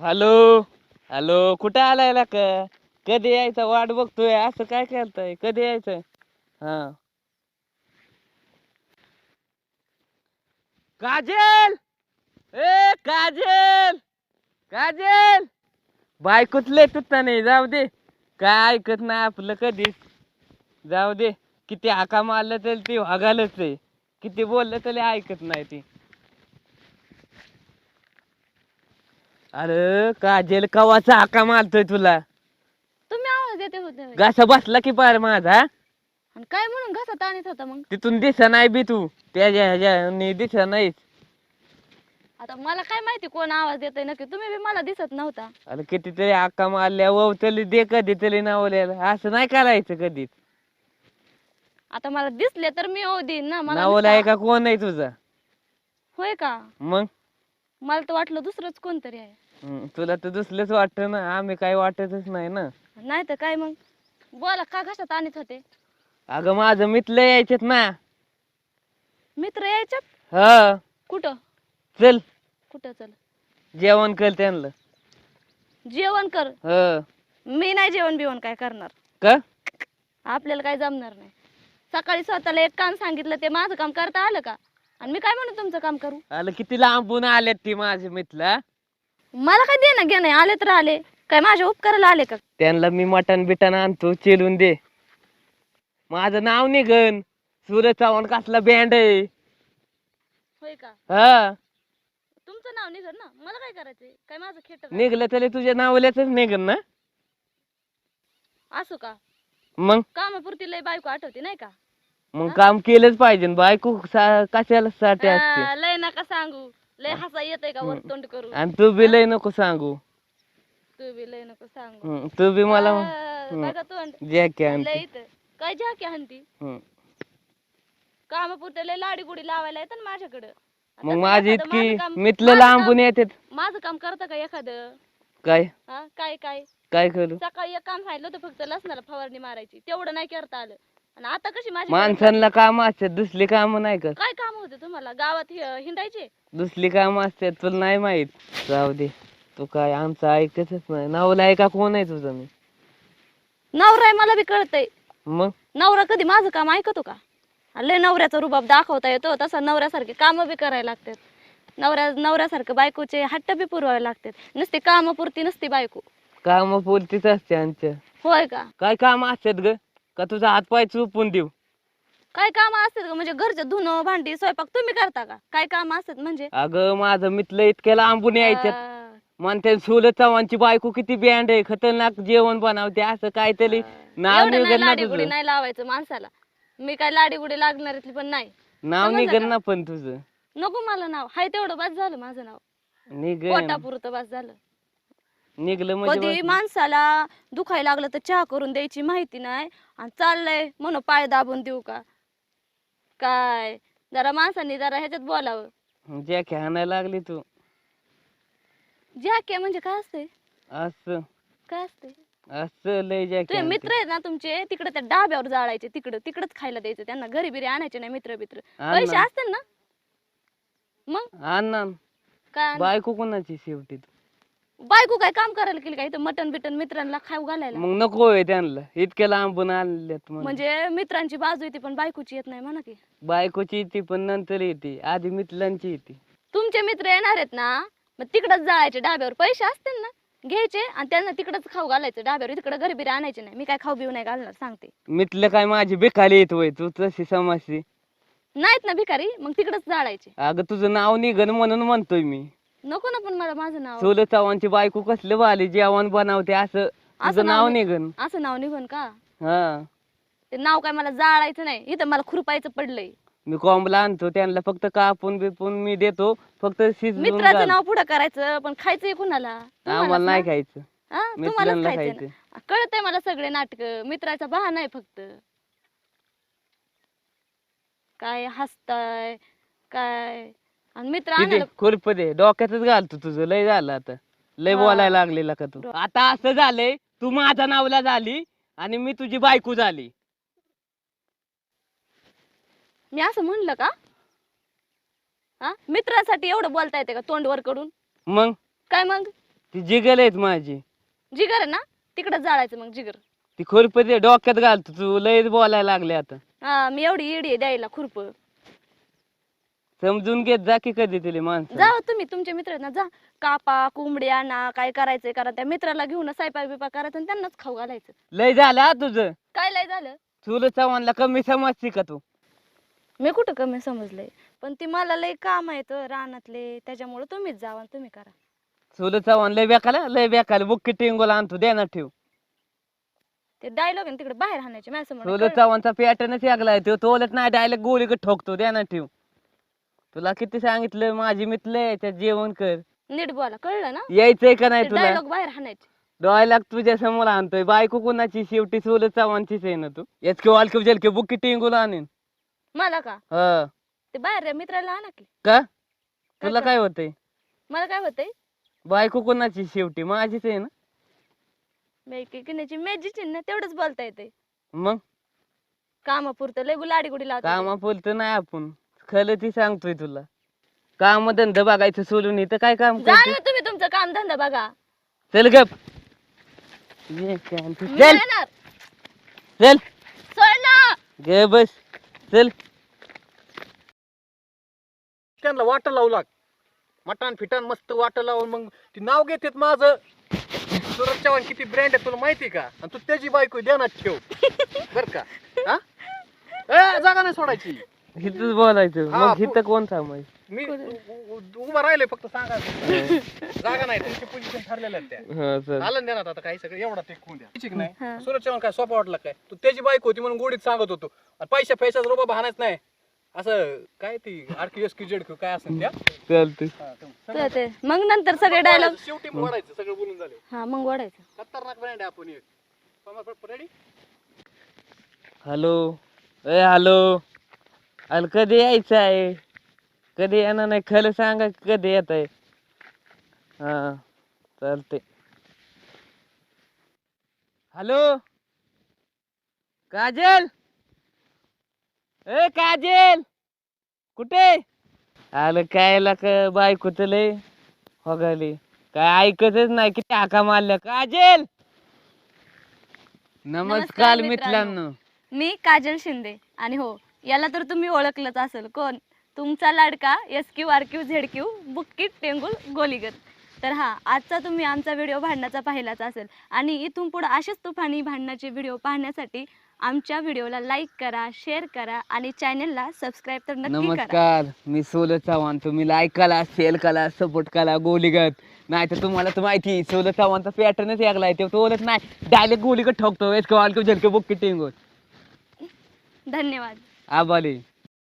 Hello hello कुठं आलाय का कधी यायचं? वाट बघतोय. असं काय करताय कधी यायचं हा. काजल! ए काजल! काजल! बायकोतले तुटता नाही जाऊ दे. काय ऐकत नाही आपलं कधीच जाऊ दे. किती हाका मारलं तरी ती वागालच आहे. किती बोललं तरी ऐकत नाही ती. अरे काजल कवाचा हाका मारतोय तुला? तुम्ही आवाज देते होते होय. घासा बसला की पार माझा आणि काय म्हणून घसात आणत होता मग? तिथून दिसा नाही बी तू. त्याच्या ह्याच्या दिसा नाहीच आता मला काय माहिती कोण आवाज देतोय नक्की. तुम्ही बी मला दिसत नव्हता. अरे कितीतरी हाका मारल्या ववतली दे कधीतरी नावल्याला. असं नाही करायचं कधीच आता मला दिसले तर मी हो देईन ना. मला नावला नुसता- आहे का कोण आहे तुझा? होय का? मग? मला तर वाटलं दुसरंच कोणतरी आहे. हम्म, तुला तर दुसरंच वाटतं ना. आम्ही काही वाटतच नाही ना. नाही तर काय मग? बोला का घशात आणत होते? अगं माझं मित्र यायचेत ना. मित्र यायच्यात हा. कुठं? चल. कुठं चल? जेवण कर त्यांना जेवण कर? ह. मी नाही जेवण बिवण काय करणार. का? आपल्याला काय जमणार नाही. सकाळी स्वतःला एक काम सांगितलं ते माझं काम करता आलं का? आणि मी काय म्हणू तुमचं काम करू? आलं किती लांबून आल्यात ती माझे मित्र? मला काय देणं घेणं आहे? आले तर आले. काय माझ्या उपकाराला आले का? त्यांना मी मटण बिटन आणतो चिरून दे. माझं नाव निघन. सूरज चव्हाण कसला बँड आहे. होय का? हा. तुमचं नाव निघल ना? मला काय करायचंय? काय माझं खेट निघलं तरी तुझ्या नावल्याच निघन ना. असो का? मग? कामापुरती लय बायको आठवते नाही का? मग काम केलंच पाहिजे बायको सा- कशाला साठी असते? लय नका सांगू. लय हसा येतय का वर तोंड करू आणि तू बी लय नको सांगू. तू बी लय नको सांगू. हम्म, तू बी मला तोंड. जॅके लय आणते. काय झाकी हंती हम्म. कामापुरते लय लाडी गुडी लावायला येतं ना माझ्याकडं. मग माझी एखादं माझं इतकी काम- मितलं माझं लांबून काम- येतात. माझं काम करतं का एखादं? काय? हा काय काय? काय करू? सकाळी एक काम सांगितलं होतं फक्त लसणाला फवारणी मारायची. तेवढं नाही करता आलं. आणि आता कशी माझी माणसांना काम असतात दुसरी काम नाही कर काय काम होते तुम्हाला? गावात हि- हिंडायचे? दुसरी काम असतात तुला नाही माहीत. जाऊ दे. तू काय आमचं ऐकतच नाही. नावला आहे का कोण आहे तुझं मी? नवरा आहे मला बी कळतंय. मग? नवरा कधी माझं काम ऐकतो का? लय नवऱ्याचा रुबाब दाखवता येतो तसा नवऱ्यासारखे काम बी करायला लागतात. नवऱ्या नवऱ्यासारखं बायकोचे हट्ट बी पुरवावे लागतात. नुसती कामापुरती नसती बायको. काम बोलतीच असते आमच्या. होय का? काय काम असतात ग? का तुझा हात पाय चुपून देऊ? काय काम असतात का म्हणजे घरचे धुणं भांडी स्वयंपाक तुम्ही करता का? काय काम असतात म्हणजे? अगं माझं मित्र इतक्या लांबून यायच्यात. म्हणते सुलत चव्हाणची बायको किती बँड आहे खतरनाक जेवण बनवते असं काहीतरी नाव एवढं नाही निघन ना लाडीगुडी तुझं. नाही लावायचं माणसाला. मी काय लाडीगुडी लागणाऱ्यातली पण नाही. नाव समजलं निघन का? ना पण तुझं. नको मला नाव. हाय तेवढं बस झालं माझं नाव. निघन. पोटापुरतं बस झालं. निघलं म्हणजे कधी. माणसाला दुखायला लागलं तर चहा करून द्यायची माहिती नाही. आणि चाललंय म्हणून पाय दाबून देऊ का? काय? जरा माणसांनी जरा ह्याच्यात बोलावं. ज्या खेळायला लागली तू. जॅके म्हणजे काय असते असं. काय असते असं लय ज्या तुझे मित्र आहेत ना तुमचे तिकडे त्या डाब्यावर जाळायचे तिकडं तिकडच खायला द्यायचं. त्यांना घरी बिरी आणायचे नाही मित्र मित्र पैसे असतील ना? मग? अण्णा काय आण- बायको कोणाची शेवटी? तू? बायको काय काम करायला केली काय इथं मटन बिटन मित्रांना खाऊ घालायला? मग नको होय त्यांना. इतक्या लांबून आणल्यात म्हणून. म्हणजे मित्रांची बाजू येते पण बायकोची येत नाही म्हणा की. बायकोची येते पण नंतर येते. आधी मित्रांची येते. तुमचे मित्र येणार आहेत ना मग तिकडच जायचे डाब्यावर. पैसे असतील ना घ्यायचे आणि त्यांना तिकडच खाऊ घालायचं. डाब्यावर तिकडे घरी बिरी आणायचे नाही. मी काय खाऊ बिऊ नाही घालणार सांगते. मितलं काय माझी बेखाली येत होय तू तशी समजशी नाहीत ना भिकारी मग तिकडच जाळायचे. अगं तुझं नाव निघन म्हणून म्हणतोय मी. नको ना पण मला माझं नाव. सोलं चव्हाणची बायको कसलं बाली जेवण बनवते असं तुझं नाव निघन. असं नाव निघून का? हा. ते नाव काय मला जाळायचं नाही. इथं मला खुरपायचं पडलंय. मी कोंबला आणतो त्यांना फक्त कापून बिपून मी देतो फक्त शिजवून मित्राचं घाल. नाव पुढं करायचं पण खायचंय कुणाला? आम्हाला नाही खायचं. खायचंय. ना? कळतंय मला सगळे नाटक. मित्राचा बहाणा आहे फक्त. काय हसताय काय आणि मित्र किती आणायला खुरप दे डोक्यातच घालतो तुझं लय झालं आता. लय हा. बोलायला लागलेला का तू? आता असं झालंय तू माझ्या नावला झाली आणि मी तुझी बायको झाली. मी असं म्हणलं का? हा? मित्रासाठी एवढं बोलता येते का तोंड वर कडून मग? काय मग? ती जिगल आहेत माझी. जिगर आहे ना? तिकडे जाळायचं मग जिगर. ती खुरपती डोक्यात घालतो तू लयच बोलायला लागले आता. हा मी एवढी इडी आहे द्यायला खुरप. समजून घेत जा की कधी तरी माणसं. जा तुम्ही तुमचे मित्र आहेत ना जा. कापा कोंबड्या आणा काय करायचंय करा. त्या मित्राला घेऊन स्वयंपाक बिपाक करायचं आणि त्यांनाच खाऊ घालायचं. लय झालं हा तुझं. काय लय झालं? चुल चव्हाणला कमी समजते का तू? मी कुठं कमी समजलंय पण ती मला लय काम आहेत रानातले त्याच्यामुळे तुम्हीच जावा आणि तुम्ही करा. चुल चव्हाण लय बेकाला लय बेकाला बुक्की टिंगोला आणतो देणार ठेव. ते डायलॉग आहे ना तिकडे बाहेर हाणायचे माझ्यासमोर चुल कळलं? चव्हाणचा पॅटर्नच लागलाय तो तोलत नाही डायरेक्ट गोळीकडे ठोकतो देणार ठेव. तुला किती सांगितलं? माझी मित्र याच्यात जेवण कर. नीट बोला कळलं ना? यायचंय का नाही तुला? डायलॉग बाहेर हाणायचे डोळ्याला तुझ्या समोर आणतोय. बायको कुणाची शेवटी चुल चव्हाणचीच आहे ना तू? याच किंवा अलके जलके बुक्की टिंगोला आणीन. मला का? हा. ते बाहेर मित्राला आणा की. का? तुला का? काय होतंय? मला काय होतंय? बायको कुणाची शेवटी माझीच आहे ना? मेकी किण्याची मॅजिक ना तेवढंच बोलता येते मग? कामापुरतं लय गुलाडी गुडी लावता. कामा बोलतो नाही आपण. खरं ती सांगतोय तुला. काम धंदा बघायचं सोडून इथं काय काम करते तुम्ही तुमचं काम धंदा बघा. चल गप. ये काय तू. मी चल. येणार. चल. सोड ना गे बस. चल. त्यांना वाट लावू लाग. मटान फिटान मस्त वाट लावून मग ती नाव घेतात माझं. सुरज चव्हाण किती ब्रँड आहे तुला माहिती का? आणि तू त्याची बायको ध्यानात ठेव. बर का? हा? ए, जागा नाही सोडायची. इथंच बोलायचं. हा, मग इथं कोण थांबायचं? मी उ- उ- उभा राहिले फक्त सांगा. जागा नाही तुमची पोझिशन ठरलेल्या आहेत त्या. हा आलं देणार आता काही सगळं एवढा ते खून द्या. ठीक हा. नाही? सुरज चव्हाण काय सोपा वाटला काय? तू त्याची बायको होती म्हणून गोडीत सांगत होतो. आणि पैशा पैशाच रोबा भानाच नाही. असं काय ती R Q S Q Z Q काय असेल त्या? चालतंय. हा, तो. तर ते मग नंतर सगळे डायलॉग शेवटी वाढायचं सगळं बोलून झाले. हा मग ओढायचं खतरनाक ब्रँड आहे आपण एक. रेडी हॅलो ए हॅलो अरे कधी यायचं आहे कधी येणार नाही? खरं सांगा की कधी येत आहे हा चालते हॅलो? काजल? ए काजल! कुठे? आलं काय का बायको लय होगाली? काय ऐकतच नाही किती हाका मारल्या. काजल! नमस्कार मित्रांनो. मित्रांनो. मी काजल शिंदे आणि हो याला तर तुम्ही ओळखलंच असेल. कोण? तुमचा लाडका S Q R Q Z Q बुक्कीट टेंगुल गोलीगर तर हा आजचा तुम्ही आमचा व्हिडिओ भांडणाचा पाहिलाच असेल. आणि इथून पुढे असेच तुफानी भांडणाचे व्हिडिओ पाहण्यासाठी आमच्या व्हिडिओला लाईक करा शेअर करा आणि चॅनलला सबस्क्राईब तर नक्की करा. नमस्कार मी सोल चव्हाण. तुम्ही लाईक करा शेअर करा सपोर्ट करा गोलीगत. नाही तर तुम्हाला तर माहिती सोल चव्हाणचा पॅटर्नच लागलाय ते तो ओळख नाही डायरेक्ट गोलीगत ठोकतो. वेस कॉल झलके बुक किटिंग धन्यवाद. आबाली.